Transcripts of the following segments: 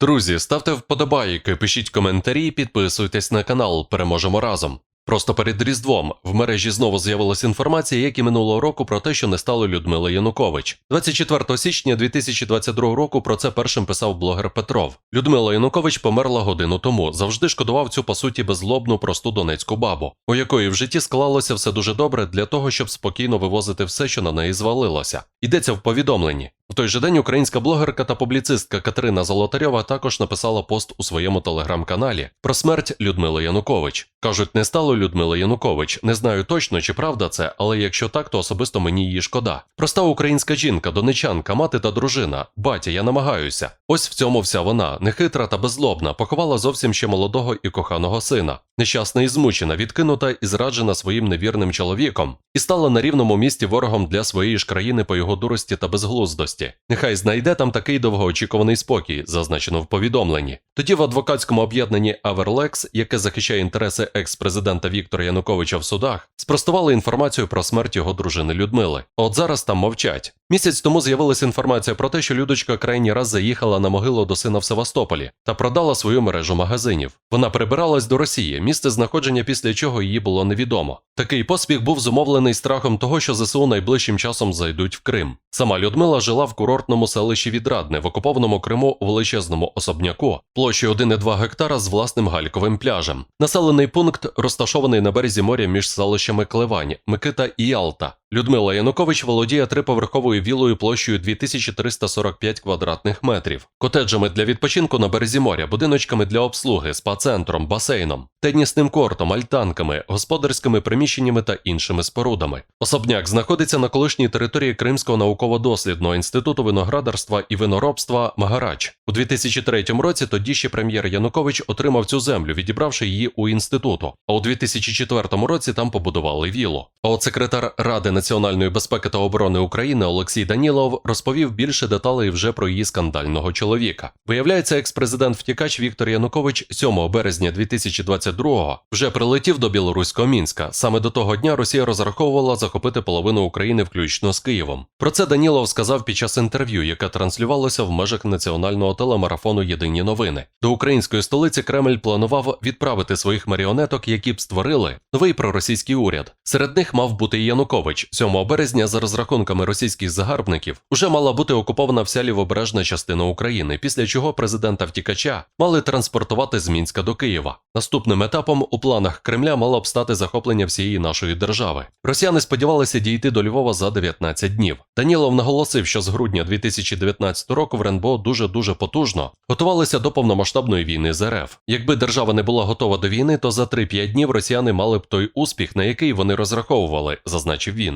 Друзі, ставте вподобайки, пишіть коментарі, підписуйтесь на канал. Переможемо разом. Просто перед Різдвом в мережі знову з'явилася інформація, як і минулого року, про те, що не стало Людмила Янукович. 24 січня 2022 року про це першим писав блогер Петров. Людмила Янукович померла годину тому. Завжди шкодував цю по суті беззлобну просту донецьку бабу, у якої в житті склалося все дуже добре для того, щоб спокійно вивозити все, що на неї звалилося. Йдеться в повідомленні. В той же день українська блогерка та публіцистка Катерина Золотарьова також написала пост у своєму телеграм-каналі про смерть Людмили Янукович. Кажуть, не стало Людмили Янукович. Не знаю точно, чи правда це, але якщо так, то особисто мені її шкода. Проста українська жінка, донечанка, мати та дружина. Батя, я намагаюся. Ось в цьому вся вона, нехитра та беззлобна, поховала зовсім ще молодого і коханого сина. Нещасна і змучена, відкинута і зраджена своїм невірним чоловіком, і стала на рівному місці ворогом для своєї ж країни по його дурості та безглуздості. Нехай знайде там такий довгоочікуваний спокій, зазначено в повідомленні. Тоді в адвокатському об'єднанні Аверлекс, яке захищає інтереси екс-президента Віктора Януковича в судах, спростували інформацію про смерть його дружини Людмили. От зараз там мовчать. Місяць тому з'явилася інформація про те, що Людочка крайній раз заїхала на могилу до сина в Севастополі та продала свою мережу магазинів. Вона прибиралась до Росії, місце знаходження після чого її було невідомо. Такий поспіх був зумовлений страхом того, що ЗСУ найближчим часом зайдуть в Крим. Сама Людмила жила в курортному селищі Відрадне в окупованому Криму у величезному особняку, площею 1,2 гектара з власним гальковим пляжем. Населений пункт розташований на березі моря між селищами Клевань, Микита і Ялта. Людмила Янукович володіє триповерховою вілою площею 2345 квадратних метрів, котеджами для відпочинку на березі моря, будиночками для обслуги, спа-центром, басейном, тенісним кортом, альтанками, господарськими приміщеннями та іншими спорудами. Особняк знаходиться на колишній території Кримського науково-дослідного інституту виноградарства і виноробства Магарач. У 2003 році тоді ще прем'єр Янукович отримав цю землю, відібравши її у інституту. А у 2004 році там побудували віллу. А от секретар Ради національної безпеки та оборони України Олексій Данілов розповів більше деталей вже про її скандального чоловіка. Виявляється, екс-президент втікач Віктор Янукович 7 березня 2022-го вже прилетів до білоруського мінська. Саме до того дня Росія розраховувала захопити половину України, включно з Києвом. Про це Данілов сказав під час інтерв'ю, яке транслювалося в межах національного телемарафону Єдині новини. До української столиці Кремль планував відправити своїх маріонеток, які б створили новий проросійський уряд. Серед них мав бути і Янукович. 7 березня, за розрахунками російських загарбників, уже мала бути окупована вся лівобережна частина України, після чого президента втікача мали транспортувати з Мінська до Києва. Наступним етапом у планах Кремля мало б стати захоплення всієї нашої держави. Росіяни сподівалися дійти до Львова за 19 днів. Данілов наголосив, що з грудня 2019 року в РНБО дуже дуже потужно готувалися до повномасштабної війни з РФ. Якби держава не була готова до війни, то за 3-5 днів росіяни мали б той успіх, на який вони розраховували, зазначив він.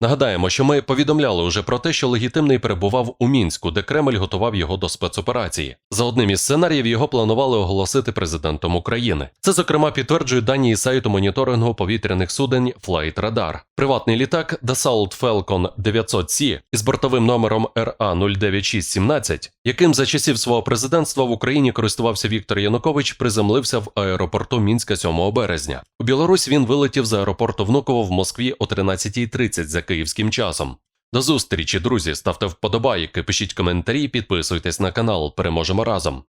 Нагадаємо, що ми повідомляли уже про те, що легітимний перебував у мінську, де Кремль готував його до спецоперації. За одним із сценаріїв його планували оголосити президентом України. Це зокрема підтверджують дані із сайту моніторингу повітряних суден Flight Radar. Приватний літак Dassault Falcon 900C із бортовим номером RA 09617, яким за часів свого президентства в Україні користувався Віктор Янукович, приземлився в аеропорту Мінська 7 березня. У Білорусь він вилетів з аеропорту Внуково в Москві о 13.30 за київським часом. До зустрічі, друзі. Ставте вподобайки, пишіть коментарі, підписуйтесь на канал. Переможемо разом.